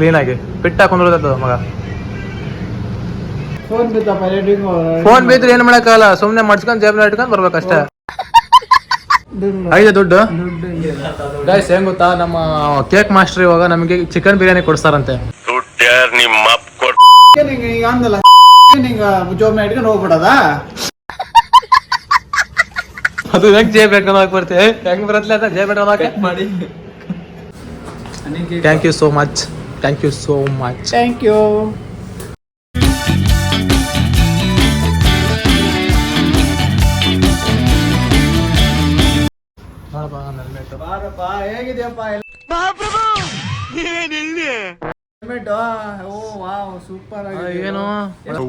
ಕ್ಲೀನಾಗಿ ಫಿಟ್ ಹಾಕೊಂಡಿರ್ತದ ಮಗ? ಫೋನ್ ಬಿದ್ರೆ ಏನು ಮಾಡಕ್ಕಾಗಲ್ಲ ಸುಮ್ಮನೆ ಮಡ್ಸ್ಕೊಂಡು ಜೇಬ್ನ ಇಟ್ಕೊಂಡು ಬರ್ಬೇಕಷ್ಟೇ. ಐದು ದುಡ್ಡು? ಗೈಸ್ ಹೆಂಗ್ ಗೊತ್ತಾ? ನಮ್ಮ ಕೇಕ್ ಮಾಸ್ಟರ್ ಇವಾಗ ನಮಗೆ ಚಿಕನ್ ಬಿರಿಯಾನಿ ಅಂದಲ್ಲ ಜೋಬ್ನ ಇಟ್ಕೊಂಡು ಹೋಗ್ಬಿಡದ? ಅದು ಹೆಂಗ್ ಜೇಬ್ ಇಟ್ಕೊಂಡು ಬರ್ತೀವಿ ಹೆಂಗ್ ಬರತ್ಲೆ ಅಂತ ಜೇಬ್ ಇಟ್ಕೊಂಡು ಮಾಡಿ. Thank you so much thank you so much thank you ಬಾರಪ್ಪ ಹೇಗಿದೆಯಪ್ಪ ಹೆಲ್ಮೆಟ್ ಓ ವಾವ್ ಸೂಪರ್ ಆಗಿದೆ. ಏನು?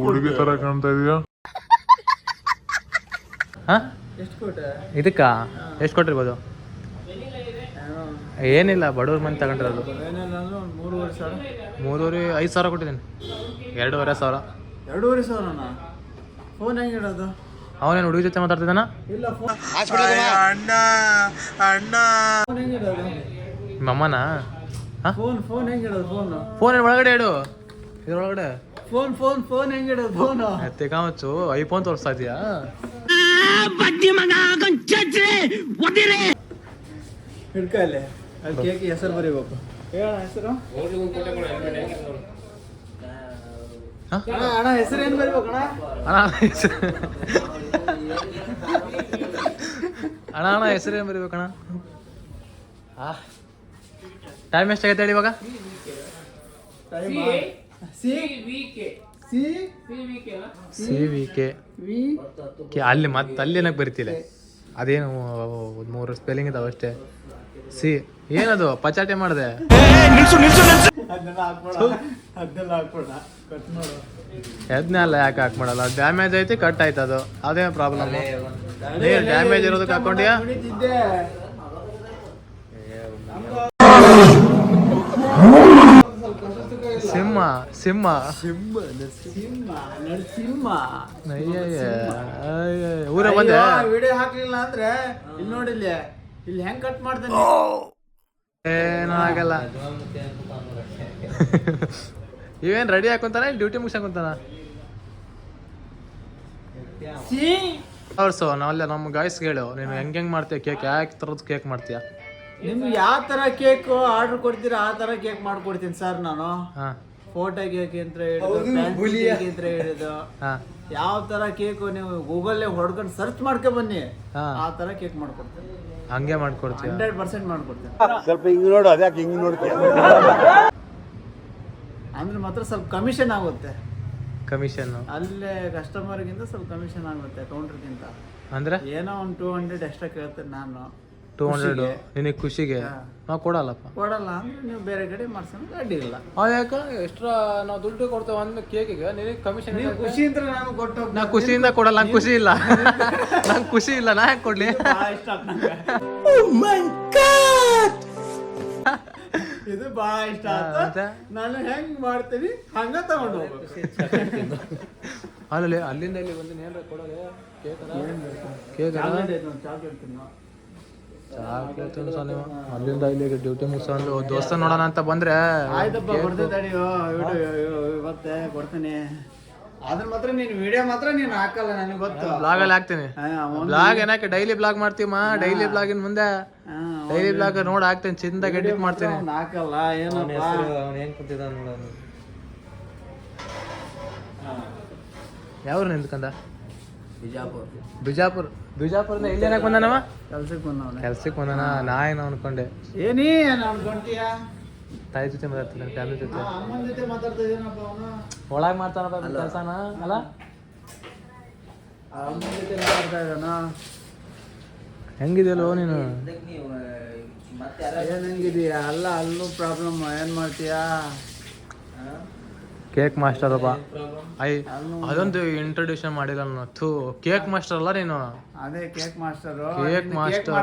ಹುಡುಗಿ ತರ ಕಾಣ್ತಾ ಇದೀಯಾ? ಹಾ? ಎಷ್ಟು ಕೊಟ್ಟೆ? ಇದಕ್ಕ? ಎಷ್ಟು ಕೊಟ್ಟಿರ್ಬೋದು? ಏನಿಲ್ಲ ಬಡವ್ರ ಮನೆ ತಗೊಂಡಿರೋದು ಏನಿಲ್ಲ ಅಂದ್ರೆ ಒಂದು ಮೂರುವರೆ ಸಾವಿರ ಮೂರುವರೆ ಐದು ಸಾವಿರ ಕೊಟ್ಟಿದ್ದೀನಿ. ಎರಡೂವರೆ ಸಾವಿರ. ಎರಡೂವರೆ ಸಾವಿರನ? ಫೋನ್ ಹೆಂಗಿಡೋದು ಅವನೇನು ಹುಡುಗಿ ಜೊತೆ ಮಾತಾಡ್ತಿದ್ದಾನ? ಇಲ್ಲ ಫೋನ್ ಫೋನ್ ಹೆಂಗಿಡೋದು ನಿಮ್ಮ ಅಮ್ಮನ ಫೋನ್ ಫೋನ್ ಹೆಂಗೆ ಇಡೋದು? ಫೋನ್ ಫೋನ್ ಒಳಗಡೆ ಇಡು. ಇದ್ರೊಳಗಡೆ. ಫೋನ್ ಫೋನ್ ಫೋನ್ ಹೆಂಗಿಡೋದು ಫೋನ್ ತೆಗಾಮಚ್ಚು ಐಫೋನ್ ತೋರಿಸ್ತಾ ಇದೀಯಾ? ಹಿಡ್ಕಲ್ಲಿ ಅಲ್ಲಿ ಕೇಕ್ ಹೆಸರು ಬರೀಬೇಕು. ಹೇಳ ಹೆಸರು? ಅಣ್ಣ ಅಣ್ಣ ಹೆಸರು ಏನು ಬರೀಬೇಕು ಅಣ್ಣ? ಅಣ್ಣ ಹೆಸರು. ಅಣ್ಣ ಅಣ್ಣ ಹೆಸರು ಏನು ಬರಿಬೇಕಣ್ಣ ಟೈಮ್ ಎಷ್ಟಾಗೈತೆ ಹೇಳಿ ಇವಾಗ? C C C V K V K ಅಲ್ಲಿ ಮತ್ತೆ ಅಲ್ಲಿ ಏನಕ್ಕೆ ಬರಿತಿಲ್ಲ ಅದೇನು ಒಂದ್ ಮೂರು ಸ್ಪೆಲ್ಲಿಂಗ್ ಇದಾವೆ ಅಷ್ಟೇ. ಸಿ ಏನದು ಪಚಾಟೆ ಮಾಡಿದೆ? ಅದ್ನೆಲ್ಲ ಯಾಕೆ ಹಾಕ್ ಮಾಡಲ್ಲ? ಡ್ಯಾಮೇಜ್ ಐತಿ ಕಟ್ ಆಯ್ತು ಅದು. ಅದೇ ಪ್ರಾಬ್ಲಮ್ ನೀರು ಡ್ಯಾಮೇಜ್ ಇರೋದಕ್ಕೆ ಹಾಕೊಂಡಿಯಾ? ಸಿಂಹ ಸಿಂಹ. ಸಿಂಹ ಅಯ್ಯಯ್ಯ. ಊರ ಬಂದೆ? ವಿಡಿಯೋ ಹಾಕ್ಲಿಲ್ಲ ಅಂದ್ರೆ ಇಲ್ಲಿ. ನೋಡಿಲ್ಲ ಇಲ್ಲಿ ಹೆಂಗ್ ಕಟ್ ಮಾಡ್ತಾನೆ ಏನೂ ಆಗಲ್ಲ. ಇವೇನ್ ರೆಡಿ ಹಾಕೊಂತಾನ ಡ್ಯೂಟಿ ಮುಗಿಸ್ಕೊಂತಾನ ಸಿ. ಅವ್ರಸು ನಾವಲ್ಲ ನಮ್ಮ ಗಾಯ್ಸ್ ಹೇಳು ನೀನು ಹೆಂಗ್ ಹೆಂಗ್ ಮಾಡ್ತೀಯ ಕೇಕ್ ಯಾಕೆ ಥರದ್ದು ಕೇಕ್ ಮಾಡ್ತೀಯ? ನಿಮ್ಗೆ ಯಾವ ತರ ಕೇಕ್ ಆರ್ಡರ್ ಕೊಡ್ತೀರಾ ಆ ತರ ಕೇಕ್ ಮಾಡ್ಕೊಡ್ತೀನಿ ಸರ್ ನಾನು. ಹಾಂ. ಫೋಟೋ ಕೇಕ್ ಅಂತ ಹೇಳಿದ್ದು ಕೇಕ್ ಅಂತ ಹೇಳಿದ್ದು. ಹಾ. ಯಾವ ತರ ಕೇಕ್ ನೀವು ಗೂಗಲ್ ಹೊಡ್ಕೊಂಡು ಸರ್ಚ್ ಮಾಡ್ಕೊ ಬನ್ನಿ ಹಾ. ಆ ತರ ಕೇಕ್ ಮಾಡ್ಕೊಡ್ತೀನಿ. ಹಂಗೆ ಮಾಡ್ಕೊಡ್ತೀವಿ ಹಂಡ್ರೆಡ್ ಪರ್ಸೆಂಟ್ ಮಾಡ್ಕೊಡ್ತೀನಿ. ಸ್ವಲ್ಪ ಹಿಂಗ್ ನೋಡು ಅದ್ಯಾಕೆ ಹಿಂಗ್ ನೋಡ್ತೀಯ? ಅಂದ್ರೆ ಮಾತ್ರ ಸ್ವಲ್ಪ ಕಮಿಷನ್ ಆಗುತ್ತೆ. ಕಮಿಷನ್ ಅಲ್ಲೇ ಕಸ್ಟಮರ್ಗಿಂತ ಸ್ವಲ್ಪ ಕಮಿಷನ್ ಆಗುತ್ತೆ ಕೌಂಟರ್ಗಿಂತ ಅಂದ್ರೆ? ಏನೋ ಒಂದು ಟೂ ಹಂಡ್ರೆಡ್ ಎಕ್ಸ್ಟ್ರಾ ಕೇಳ್ತೇನೆ ನಾನು. ಟೂ ಹಂಡ್ರೆಡ್ ಖುಷಿಗೆ. ನಿನಗೆ ಖುಷಿಗೆ. ನಾವು ಕೊಡಲ್ಲಪ್ಪ. ಕೊಡಲ್ಲ ಅಂದ್ರೆ ನೀವು ಬೇರೆ ಕಡೆ ಮಾಡ್ಸೋಣ ಅಡ್ಡಿಲ್ಲ ಆ ಯಾಕ? ಎಕ್ಸ್ಟ್ರಾ ನಾವು ದುಡ್ಡು ಕೊಡ್ತೇವೆ ಅಂದ್ರೆ ಕೇಕಿಗೆ ನಿನಗೆ ಕಮಿಷನ್ ನೀವು ಖುಷಿ ಅಂದ್ರೆ ನಾನು ಕೊಟ್ಟು ನಾ ಖುಷಿಯಿಂದ ಕೊಡಲ್ಲ ನಂಗೆ ಖುಷಿ ಇಲ್ಲ. ನಂಗೆ ಖುಷಿ ಇಲ್ಲ ನಾ ಯಾಕೆ ಕೊಡ್ಲಿ? ಆತ್ ಇದು ಬಹಳ ಇಷ್ಟ ಆತ ನಾನು ಹೆಂಗ್ ಮಾಡ್ತೀನಿ? ಹಂಗ ತಗೊಂಡು ಅಲ್ಲಲ್ಲಿ ಅಲ್ಲಿ ಅಲ್ಲಿಂದ ಇಲ್ಲಿ ಬಂದು ಏನಾರ ಕೊಡೋದು? ಕೇಕ್ ಕೇಕ್ ಚಾಕ್ಲೇಟ್ ಐತೆ ತಿನ್ನು ಚಾಕ್ಲೇಟ್ ತಿನ್ಸೋ ನೀವು ಅಲ್ಲಿಂದ ಇಲ್ಲಿಗೆ ಡ್ಯೂಟಿ ಮುಗಿಸ್ಕೊಂಡು ದೋಸ್ತ ನೋಡೋಣ ಅಂತ ಬಂದ್ರೆ ಆಯ್ತಪ್ಪ ಕೊಡ್ತೀನಿ ತಡಿಯೋ ಇವತ್ತೆ ಕೊಡ್ತೀನಿ. ಅದ್ರ ಮಾತ್ರ ನೀನು ವಿಡಿಯೋ ಮಾತ್ರ ನೀನು ಹಾಕಲ್ಲ ನನಗೆ ಗೊತ್ತು. ಬ್ಲಾಗ್ ಅಲ್ಲಿ ಹಾಕ್ತೀನಿ. ಬ್ಲಾಗ್ ಏನಕ್ಕೆ ಡೈಲಿ ಬ್ಲಾಗ್ ಮಾಡ್ತೀಮ ಡೈಲಿ ಬ್ಲಾಗಿನ ಮುಂದೆ? ಡೈಲಿ ಬ್ಲಾಗ್ ನೋಡಿ ಹಾಕ್ತೀನಿ ಚಿಂದಾಗ video ಮಾಡ್ತೀನಿ. ಹಾಕಲ್ಲ ಮಾಡ್ತೀನಿ ಅವ್ನು ಹಾಕಲ್ಲ ಏನಪ್ಪ ಯಾವ ನಿಂತ್ಕಂದ ಬಿಜಾಪುರ. ಬಿಜಾಪುರ. ಕೆಲ್ಸಕ್ ಇಲ್ಲಿ ಏನಕ್ಕೆ ಬಂದಾನವ? ಕೆಲ್ಸಕ್ಕೆ ಬಂದವನೆ. ಕೆಲ್ಸಕ್ಕೆ ಬಂದಾನ? ನಾ ಏನೋ ಅನ್ಕೊಂಡೆ. ಏನೇ ಅನ್ಕೊಂತೀಯ ತಾಯಿ ಜೊತೆ ಮಾತಾಡ್ತೀನಿ ಫ್ಯಾಮಿಲಿ ಜೊತೆ. ಅಮ್ಮನ ಜೊತೆ ಮಾತಾಡ್ತಾ ಅವನು. ಒಳಗೆ ಮಾಡ್ತಾನಪ್ಪ ಕೆಲಸನ? ಅಲ್ಲ? ಅಮ್ಮನ ಜೊತೆ ಮಾತಾಡ್ತಾ ಇದ್ದಾನ ಹೆಂಗಿದೆಯಲ್ಲೋ ನೀನು? ಏನ್ ಹೆಂಗಿದೀಯ ಅಲ್ಲ ಅಲ್ಲೂ ಪ್ರಾಬ್ಲಮ್ ಏನ್ ಮಾಡ್ತೀಯಾ? ಕೇಕ್ ಮಾಸ್ಟರ್ ಅಪ್ಪ. ಐ ಅದೊಂದು ಇಂಟ್ರೊಡ್ಯೂಷನ್ ಮಾಡಿಲ್ಲ ನಾನು. ಥೂ ಕೇಕ್ ಮಾಸ್ಟರ್ ಅಲ್ಲ ನೀನು? ಅದೇ ಕೇಕ್ ಮಾಸ್ಟರ್. Cake master.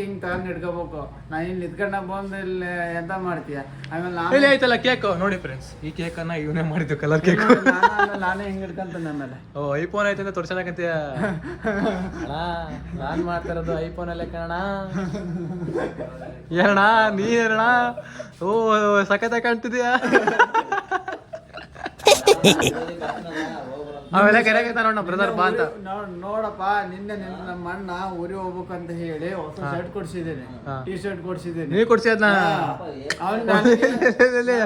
ಹಿಂಗ್ ತಗೊಂಡ್ ಇಟ್ಕೋಬೇಕು. ನಾ ಇಲ್ಲಿ ನಿಂತ್ಕೊಂಡ ಬಂದು ಇಲ್ಲಿ ಎಂತ ಮಾಡ್ತೀಯ? ಆಮೇಲೆ ನಾನು ಇಲ್ಲಿ ಐತಲ್ಲ ಕೇಕ್? ನೋಡಿ ಫ್ರೆಂಡ್ಸ್ ಈ ಕೇಕ್ ಅನ್ನ ಇವನೇ ಮಾಡಿದ್ದು ಕಲರ್ ಕೇಕ್. ನಾನು ನಾನೇ ಹಿಂಗ್ ಹಿಡ್ಕೊಂತಾನೆ ಆಮೇಲೆ. ಓ ಐಫೋನ್ ಐತೆ ಅಂತ ನಾನ್ ಮಾಡ್ತಿರೋದು ಐಫೋನ್ ಅಲ್ಲೇ ಕಣ ಏನಣ್ಣ ನೀ ಏನಣ್ಣ? ಓ ಸಖತ್ ಕಾಣ್ತಿದ್ಯಾ? ಅವೆಲ್ಲ ಕರೆಯಾಗೈತ ನೋಡ ಬ್ರದರ್ ಬಾ ಅಂತ. ನೋಡ್- ನೋಡಪ್ಪ ನಿನ್ನೆ ನಿನ್ನ ನಮ್ಮ ಅಣ್ಣ ಊರಿ ಹೋಗ್ಬೇಕು ಅಂತ ಹೇಳಿ ಹೊಸ ಶರ್ಟ್ ಕೊಡ್ಸಿದ್ದೇನೆ. ಟಿ ಶರ್ಟ್ ಕೊಡ್ಸಿದ್ದೇನೆ. ನೀ ಕೊಡ್ಸಿ ಅದ್ನ? ಅವ್ನ್ ನನಗೆ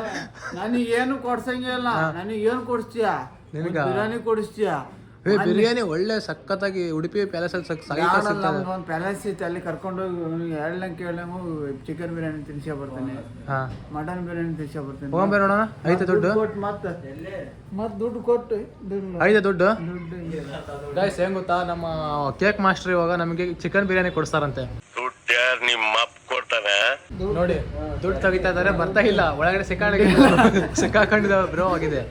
ನನಗೇನು ಕೊಡ್ಸಂಗಿಲ್ಲ ನನಗೇನು ಕೊಡಿಸ್ತೀಯ? ನಿನಗ? ಬಿರಿಯಾನಿ ಕೊಡಿಸ್ತೀಯ? ಏ ಬಿರಿಯಾನಿ ಒಳ್ಳೆ ಸಖತ್ತಾಗಿ ಉಡುಪಿ ಪ್ಯಾಲೇಸ್ ಅಲ್ಲಿ ಒಂದು ಪ್ಯಾಲೇಸ್ ಇತ್ತು ಅಲ್ಲಿ ಕರ್ಕೊಂಡೋಗಿ ಎರಡ್ಲಂಗ್ ಕೇಳಂಗು ಚಿಕನ್ ಬಿರಿಯಾನಿ ತಿನ್ಸ್ಕೊ ಬರ್ತಾನೆ. ಹಾ. ಮಟನ್ ಬಿರಿಯಾನಿ ತಿನ್ಸ್ಕೊ ಬರ್ತಾನೆ. ಹೋಗಂಬ ನೋಡೋಣ ಐತೆ ದುಡ್ಡು. ಕೊಟ್ಟು ಮತ್ತೆ ಮತ್ತೆ ದುಡ್ಡು ಕೊಟ್ಟು ಐತೆ ದುಡ್ಡು. ದುಡ್ಡು ಗೈಸ್ ಹೆಂಗ್ ಗೊತ್ತಾ? ನಮ್ಮ ಕೇಕ್ ಮಾಸ್ಟರ್ ಇವಾಗ ನಮಗೆ ಚಿಕನ್ ಬಿರಿಯಾನಿ ಕೊಡ್ತಾರಂತೆ ದುಡ್ಡು ಯಾರು ನಿಮ್ಮ ಅಪ್ಪ ಕೊಡ್ತಾನೆ. ನೋಡಿ ದುಡ್ಡು ತೆಗಿತಾ ಇದಾರೆ ಬರ್ತಾ ಇಲ್ಲ. ಒಳಗಡೆ ಸಿಕ್ಕಾಣ ಸಿಕ್ಕಾಕೊಂಡಿದ ಬ್ರೋ ಆಗಿದೆ.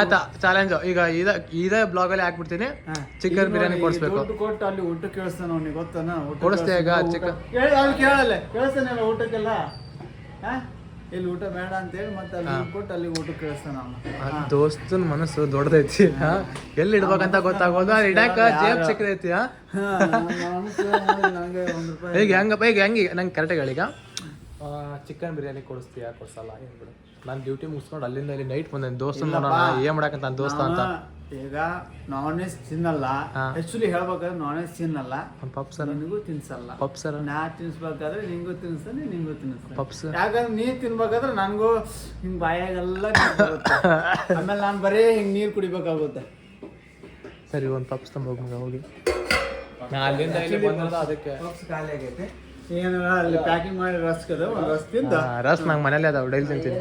ಆತ ಚಾಲೆಂಜ್ ಈಗ ಇದ ಇದೇ ಬ್ಲಾಗ್ ಅಲ್ಲಿ ಹಾಕ್ಬಿಡ್ತೀನಿ. ಚಿಕನ್ ಬಿರಿಯಾನಿ ಕೊಡಿಸ್ಬೇಕು. ಕೊಟ್ಟು ಅಲ್ಲಿ ಊಟ ಕೇಳಿಸ್ತಾನ ಅವ್ನಿಗೆ ಗೊತ್ತಾನ? ಕೊಡಿಸ್ತೆ ಈಗ ಚಿಕನ್ ಕೇಳಲ್ಲ ಕೇಳಿಸ್ತಾನಲ್ಲ ಊಟಕ್ಕೆಲ್ಲ? ಇಲ್ಲಿ ಊಟ ಬೇಡ ಅಂತೇಳಿ ಮತ್ತೆ ಅಲ್ಲಿ ಕೊಟ್ಟು ಅಲ್ಲಿ ಊಟ ಕೇಳಿಸ್ತಾನ ದೋಸ್ತನ ಮನಸ್ಸು ದೊಡ್ಡದೈತಿ? ಎಲ್ಲಿ ಇಡ್ಬೇಕಂತ ಗೊತ್ತಾಗೋದು? ಅಲ್ಲಿ ಇಡಾಕ ಜೇಬ್ ಸಿಕ್ಕದೈತಿ ಈಗ ಹೆಂಗಪ್ಪ ಈಗ ಹೆಂಗೆ ನಂಗೆ ಕರೆಕ್ಟಾಗಿ ಹೇಳೀಗ ಚಿಕನ್ ಬಿರಿಯಾನಿ ಕೊಡಿಸ್ತೀಯಾ? ಕೊಡ್ಸಲ್ಲ ಏನ್ ಬಿಡು. ನಾನು ಡ್ಯೂಟಿ ಮುಗಿಸ್ಕೊಂಡು ಅಲ್ಲಿಂದ ಇಲ್ಲಿ ನೈಟ್ ಬಂದೆ. ದೋಸ್ತ ನೋಡೋಣ ಏನ್ ಮಾಡಕಂತ ನನ್ನ ದೋಸ್ತ ಅಂತ. ಈಗ ನಾನ್ ವೆಜ್ ತಿನ್ನಲ್ಲ. ಆಕ್ಚುಲಿ ಹೇಳ್ಬೇಕಾದ್ರೆ ನಾನ್ ವೆಜ್ ತಿನ್ನಲ್ಲ ಪಪ್ಸ್ ನಿನಗೂ ತಿನ್ಸಲ್ಲ. ಪಪ್ಸ್ ನಾ ತಿನ್ಸ್ಬೇಕಾದ್ರೆ ನಿಂಗೂ ತಿನ್ಸ್ತಾನೆ ನಿಂಗೂ ತಿನ್ಸ ಪಪ್ಸ್ ಯಾಕಂದ್ರೆ ನೀರ್ ತಿನ್ಬೇಕಾದ್ರೆ ನನಗೂ ಹಿಂಗ್ ಬಾಯಾಗೆಲ್ಲ. ಆಮೇಲೆ ನಾನು ಬರೀ ಹಿಂಗ್ ನೀರ್ ಕುಡಿಬೇಕಾಗುತ್ತೆ. ಸರಿ ಒಂದು ಪಪ್ಸ್ ತಂಬೋಗ ಹೋಗಿ ನಾ ಅಲ್ಲಿಂದ ಇಲ್ಲಿ ಅದಕ್ಕೆ. ಖಾಲಿ ಆಗೈತೆ. ಏನು ಅಲ್ಲಿ ಪ್ಯಾಕಿಂಗ್ ಮಾಡಿ ರಸ್ ಕದ ಒಂದು ರಸ್ ತಿಂದ. ರಸ್ ನಂಗೆ ಮನೇಲಿ ಅದಾವ ಡೈಲಿ ತಿಂತೀನಿ.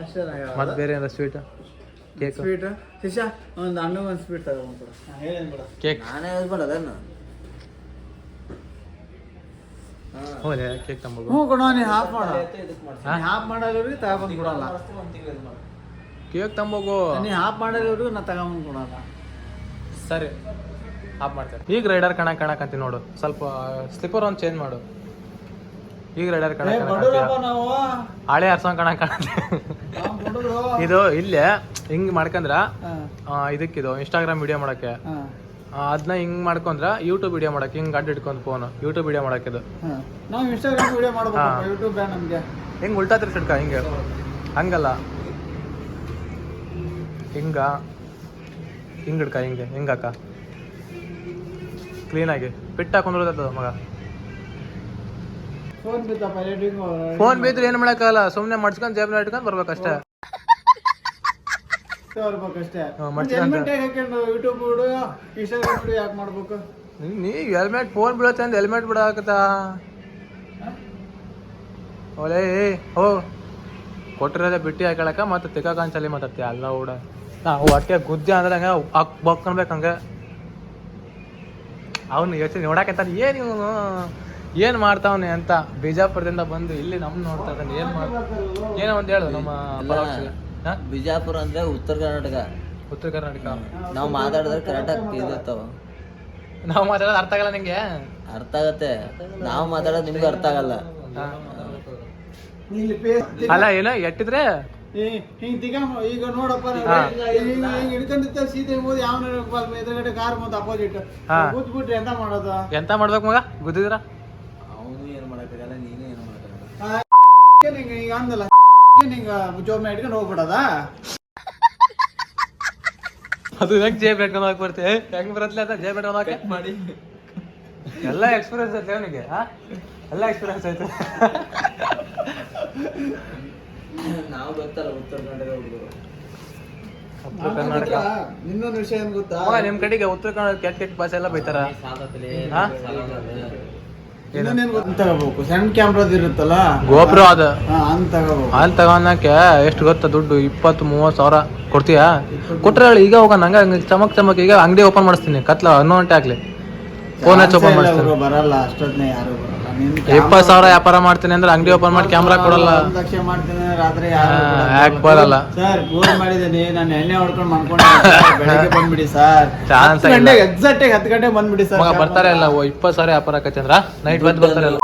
ಅಷ್ಟೇ ಮತ್ತೆ ಬೇರೆ ಏನಾರ ಸ್ವೀಟ್ ಕೇಕ್ ಸ್ವೀಟ್ ಶಿಶಾ ಒಂದು ಹಣ್ಣು ಒಂದು ಸ್ವೀಟ್ ಬಿಡ. ಕೇಕ್ ನಾನೇ ಹೇಳ್ಬೇಡ ಅದನ್ನು? ಹೋದೆ ಕೇಕ್ ತಂಬೋಗು ಹ್ಞೂ ಕೊಡೋ ನೀ ಹಾಫ್ ಮಾಡ. ಹಾಫ್ ಮಾಡೋರಿಗೆ ತಗೊಂಡ್ ಕೊಡಲ್ಲ. ಕೇಕ್ ತಂಬೋಗು ನೀ ಹಾಫ್ ಮಾಡೋರಿಗೆ ನಾ ತಗೊಂಡ್ ಕೊಡಲ್ಲ. ಸರಿ. ಆಫ್ ಮಾಡ್ತಾರೆ. ಈಗ ರೈಡರ್ ಕಣ ಕಾಣಕಂತೀನಿ ನೋಡು. ಸ್ವಲ್ಪ ಸ್ಲಿಪ್ಪರ್ ಒಂದು ಚೇಂಜ್ ಮಾಡು. ಈಗ ರೈಡರ್ ಕಣ ಹಳೆ ಅರ್ಸಂಗ್ ಕಣ ಕಾಣತ್ತೆ ಇದು ಇಲ್ಲೇ ಹಿಂಗ್ ಮಾಡ್ಕಂದ್ರ ಇದಕ್ಕಿದು ಇನ್ಸ್ಟಾಗ್ರಾಮ್ ವಿಡಿಯೋ ಮಾಡಕ್ಕೆ. ಅದನ್ನ ಹಿಂಗ್ ಮಾಡ್ಕೊಂಡ್ರ ಯೂಟ್ಯೂಬ್ ವಿಡಿಯೋ ಮಾಡಕ್ಕೆ ಹಿಂಗ್ ಅಡ್ಡ ಇಟ್ಕೊಂಡ್ ಫೋನ್ ಯೂಟ್ಯೂಬ್ ವಿಡಿಯೋ ಮಾಡಕ್ಕೆ ಇದು. ನಾವು ಇನ್ಸ್ಟಾಗ್ರಾಮ್ ವಿಡಿಯೋ ಮಾಡ್ಬೇಕು. ಯೂಟ್ಯೂಬ್ ನಮಗೆ? ಹಿಂಗ್ ಉಲ್ಟಾ ತಿರ್ಸಿಡ್ಕ ಹಿಂಗೆ. ಹಂಗಲ್ಲ. ಹಿಂಗ. ಹಿಂಗೆ ಹಿಂಗಕ್ಕ ಕ್ಲೀನಾಗಿ ಪಿಟ್ ಹಾಕೊಂಡ್ರದ ಮಗ? ಫೋನ್ ಬಿದ್ರೆ ಏನ್ ಮಾಡಕ್ಕಾಗಲ್ಲ ಸುಮ್ನೆ ಮಡ್ಸ್ಕೊಂಡ್ ಜೇಬ್ನ ಇಟ್ಕೊಂಡ್ ಬರ್ಬೇಕಷ್ಟೇ. ನೀ ಹೆಲ್ಮೆಟ್ ಫೋನ್ ಬೀಳತ್ತೆ ಅಂತ ಹೆಲ್ಮೆಟ್ ಬಿಡಾಕತ್ತ? ಒಲೆ ಓ ಕೊಟ್ಟಿರೋದೇ ಬಿಟ್ಟಿ ಹಾಕೊಳಕ ಮತ್ತೆ ತಿಕ್ಕಾಕಂಡ್ ಚಲಿ ಮಾತಾಡ್ತೀಯ? ಅಲ್ಲ ಕೂಡ ನಾವು ಹೊಟ್ಟೆ ಗುದ್ದೆ ಅಂದ್ರೆ ಹಂಗ ಬಕ್ ಹಂಗೆ. ಅವನು ಯೋಚನೆ ನೋಡಕಂತ ಏನ್ ಇವನು? ಏನ್ ಮಾಡ್ತಾವನೆ ಅಂತ ಬಿಜಾಪುರದಿಂದ ಬಂದು ಇಲ್ಲಿ ನಮ್ ನೋಡ್ತಾ ಇದ್ದಾನೆ ಏನ್ ಮಾಡ್ತಾನೆ ಏನೋ ಒಂದ್ ಹೇಳು ನಮ್ಮ ಬಿಜಾಪುರ ಅಂದ್ರೆ ಉತ್ತರ ಕರ್ನಾಟಕ. ಉತ್ತರ ಕರ್ನಾಟಕ. ನಾವು ಮಾತಾಡಿದ್ರೆ ಕರೆಕ್ಟಾಗಿ ಇದಿರ್ತಾವ ನಾವು ಮಾತಾಡೋದು ಅರ್ಥ ಆಗಲ್ಲ ನಿಂಗೆ? ಅರ್ಥ ಆಗತ್ತೆ. ನಾವು ಮಾತಾಡೋದು ನಿಮ್ಗೆ ಅರ್ಥ ಆಗಲ್ಲ. ಅಲ್ಲ ಏನೋ ಎಟ್ಟಿದ್ರೆ? ಹಿಂಗ್ ತಿಗ ಈಗ ನೋಡಪ್ಪ. ಹಿಂಗ್ ಹಿಂಗ್ ಹಿಡ್ಕೊಂಡಿರ್ತ ಸೀತೆ ಹೋದ್ ಯಾವ ಎದುರುಗಡೆ ಕಾರ್ ಮತ್ತೆ ಅಪೋಸಿಟ್ ಹಾ. ಕೂತ್ಬಿಟ್ರೆ ಎಂತ ಮಾಡೋದು? ಎಂತ ಮಾಡ್ಬೇಕು ಮಗ? ಗುದ್ದಿದ್ರ ಅವನು ಏನು ಮಾಡೋಕ್ಕಾಗಲ್ಲ ನೀನು ಏನು ಮಾಡೋಕ್ಕಾಗಲ್ಲ. ಆ, ನಿಂಗೆ ಈಗ ಅಂದಲ್ಲ ನಿಂಗ ಜೋಬ್ನ ಇಟ್ಕೊಂಡು ಹೋಗ್ಬಿಡದ? ಅದು ಹೆಂಗ್ ಜೇಬ್ ಇಟ್ಕೊಂಡು ಹೋಗಕ್ ಬರ್ತೆ ಹೆಂಗ್ ಬರತ್ಲೆ ಅಂತ ಜೇಬ್ ಇಟ್ಕೊಂಡು ಹೋಗಕ್ಕೆ ಮಾಡಿ. ಎಲ್ಲ ಎಕ್ಸ್ಪೀರಿಯನ್ಸ್ ಐತೆ ಅವನಿಗೆ ಎಲ್ಲ ಎಕ್ಸ್ಪೀರಿಯನ್ಸ್ ಐತೆ. ನಾವು ಗೊತ್ತಲ್ಲ ಉತ್ತರ ಕನ್ನಡ ಹುಡುಗರು. ಇನ್ನೊಂದು ವಿಷಯ ಏನ್ ಗೊತ್ತಾ? ನಿಮ್ ಕಡೆಗೆ ಉತ್ತರ ಕನ್ನಡ ಕೆಟ್ಟ ಕೆಟ್ಟ ಭಾಷೆ ಎಲ್ಲ ಬೈತಾರ? ತಗೋಬೇಕು. ಸಣ್ಣ ಕ್ಯಾಮ್ರಾದ ಇರುತ್ತಲ್ಲ? ಗೋಪುರ ಅದ. ಅಂತ ತಗೋಬೇಕು. ಅಲ್ಲಿ ತಗೊಳಕ್ಕೆ ಎಷ್ಟು ಗೊತ್ತಾ ದುಡ್ಡು? ಇಪ್ಪತ್ತು ಮೂವತ್ತು ಸಾವಿರ ಕೊಡ್ತೀಯಾ? ಕೊಟ್ರೆ ಹೇಳಿ ಈಗ ಹೋಗೋಣ. ಹಂಗ ಹಂಗ ಚಮಕ್ ಚಮಕ್ ಈಗ ಅಂಗಡಿ ಓಪನ್ ಮಾಡಿಸ್ತೀನಿ. ಕತ್ಲ ಹನ್ನೊಂದು ಗಂಟೆ ಆಗ್ಲಿ ಫೋನ್ ಹಚ್ಚಿ ಓಪನ್ ಮಾಡ್ತಾರೆ ಬರಲ್ಲ ಅಷ್ಟೊತ್ತಿನ ಯಾರು ಬರಲ್ಲ. ಇಪ್ಪತ್ತು ಸಾವಿರ ವ್ಯಾಪಾರ ಮಾಡ್ತೀನಿ ಅಂದ್ರೆ ಅಂಗಡಿ ಓಪನ್ ಮಾಡಿ ಕ್ಯಾಮ್ರಾ ಕೊಡಲ್ಲ. ಲಕ್ಷ ಮಾಡ್ತೀನಿ ರಾತ್ರಿ ಹಾ, ಬರಲ್ಲ? ಸರ್ ಫೋನ್ ಮಾಡಿದ್ದೀನಿ ನಾನು ಎಣ್ಣೆ ಹೊಡ್ಕೊಂಡು ಮಾಡ್ಕೊಂಡು. ಬೆಳಗ್ಗೆ ಬಂದ್ಬಿಡಿ ಸರ್. ಚಾನ್ಸ್ ಗಂಟೆಗೆ ಎಕ್ಸಾಕ್ಟ್ ಆಗಿ ಹತ್ತು ಗಂಟೆಗೆ ಬಂದ್ಬಿಡಿ ಸರ್. ಬರ್ತಾರೆ ಇಲ್ಲ ಇಪ್ಪತ್ತು ಸಾವಿರ ವ್ಯಾಪಾರ ಆಕತಿ ನೈಟ್ ಬಂದು ಬರ್ತಾರೆ ಎಲ್ಲ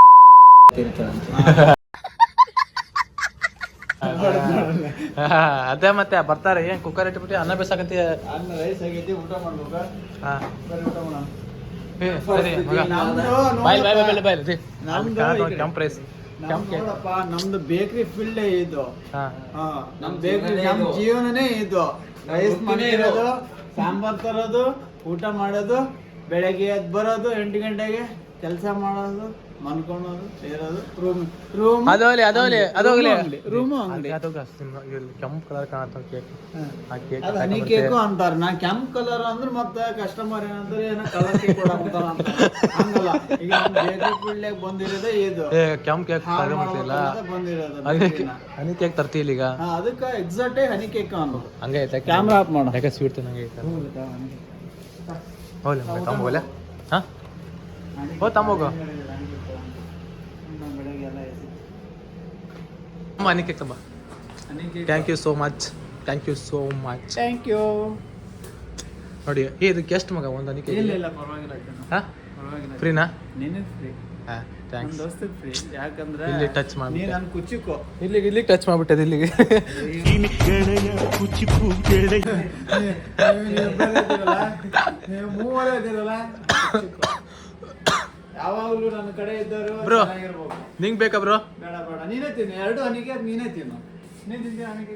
ಹಾ, ಅದೇ ಮತ್ತೆ ಬರ್ತಾರೆ ಏನ್ ಕುಕ್ಕರ್ ಇಟ್ಬಿಟ್ಟು ಅನ್ನ ಬೇಸಾಗತ್ತೆ ಅನ್ನ ರೈಸ್ ಆಗೈತಿ ಊಟ ಮಾಡ್ಬೇಕಾ? ಹಾ. ಸರಿ ಊಟ ಮಾಡೋಣ. ನಮ್ದು ಬೇಕರಿ ಫೀಲ್ಡ್ ಇದು. ಹಾ. ಹಾ, ನಮ್ ನಮ್ ಬೇಕರಿ ನಮ್ ಜೀವನನೇ ಇದು. ರೈಸ್ ಮನೆ ಇರೋದು ಸಾಂಬಾರ್ ತರೋದು ಊಟ ಮಾಡೋದು ಬೆಳಗ್ಗೆ ಎದ್ದು ಬರೋದು ಎಂಟು ಗಂಟೆಗೆ ಕೆಲಸ ಮಾಡೋದು ಮನ್ಕೊಳೋದು ಸೇರೋದು ರೂಮ್ ರೂಮ್ ರೂಮ್ ಅದೋಗ್ಲಿ ಅದೋಗ್ಲಿ ರೂಮು ಅಂಗಡಿ ಕೆಂಪ್ ಕಲರ್ ಕಾಣತ್ತ ಕೇಕ್ ಆ ಕೇಕ್ ಅದು ಹನಿ ಕೇಕು ಅಂತಾರ. ನಾ ಕೆಂಪ್ ಕಲರ್ ಅಂದ್ರೆ ಮತ್ತೆ ಕಸ್ಟಮರ್ ಏನಂದ್ರೆ ಏನೋ ಕಲರ್ ಕೇಕ್ ಕೊಡಂತಾರ ಅಂತ ಹಂಗಲ್ಲ. ಈಗ ಬೇಕರಿ ಫೀಲ್ಡ್ ಬಂದಿರೋದೇ ಇದು. ಕೆಂಪ್ ಕೇಕ್ ತಗೊಂಬಿಟ್ಟಿಲ್ಲ ಬಂದಿರೋದು ಹನಿ ಕೇಕ್ ತರ್ತೀಲಿ ಈಗ? ಅದಕ್ಕೆ ಎಕ್ಸಾಕ್ಟ್ ಹನಿ ಕೇಕ್ ಅನ್ನೋದು ಹಂಗೆ ಐತೆ ಕ್ಯಾಮ್ರಾ ಆಫ್ ಮಾಡು. ಯಾಕೆ ಸ್ವೀಟ್ ಐತೆ ಹೋಗ್ಲಿ ಮಗ ತಮ್ಮ ಹಾ ಹೋ ತಮ್ಮೋಗು ಅನಿಕೆ ತಮ್ಮ thank you so much thank you so much thank you ನೋಡಿ ಏ ಇದಕ್ಕೆ ಎಷ್ಟು ಮಗ? ಒಂದು ಅನಿಕೆ ಇಲ್ಲ ಇಲ್ಲ ಪರವಾಗಿಲ್ಲ. ಪರವಾಗಿಲ್ಲ ಫ್ರೀನಾ ನಿನ್ನ ಫ್ರೀ ಹಾ ಥ್ಯಾಂಕ್ಸ್ ದೋಸ್ತ ಫ್ರೀ ಯಾಕಂದ್ರೆ ಇಲ್ಲಿ ಟಚ್ ಮಾಡಿ. ನನ್ ಕುಚಿಕೋ ಇಲ್ಲಿಗೆ ಇಲ್ಲಿಗೆ ಟಚ್ ಮಾಡ್ಬಿಟ್ಟೆ ಇಲ್ಲಿಗೆ ನೀವು ಮೂವರೇ ಇದ್ದೀರಲ್ಲ ಕುಚಿಕೋ. ಯಾವಾಗ್ಲೂ ನನ್ನ ಕಡೆ ಇದ್ದವರು. ಚೆನ್ನಾಗಿರ್ಬೇಕು ನಿಂಗೆ ಬೇಕಾ ಬ್ರೋ? ಬೇಡ ಬೇಡ. ನೀನೇ ತಿನ್ನು. ಎರಡು ಹನಿಗೆ ನೀನೇ ತಿನ್ನು. ನೀನು ತಿಂತೀಯ ಹನಿಗೆ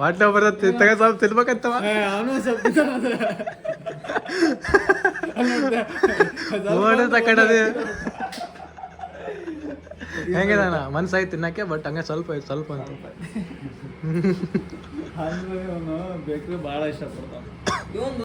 ವಾಟ್ಲ ಬರ್ತದೆ ತಗ ಸ್ವಲ್ಪ ತಿನ್ಬೇಕಂತವ. ಅವನು ಸ್ವಲ್ಪ ತಕೊಂಡದೆ ಹೆಂಗೆ ಅಣ್ಣ ಮನ್ಸಾಯ್ತು ತಿನ್ನಕ್ಕೆ ಬಟ್ ಹಂಗೆ ಸ್ವಲ್ಪ ಆಯ್ತು ಸ್ವಲ್ಪ ಅಂತ. ಬೇಕ್ರಿ ಭಾಳ ಇಷ್ಟಪಡ್ತಾನೆ.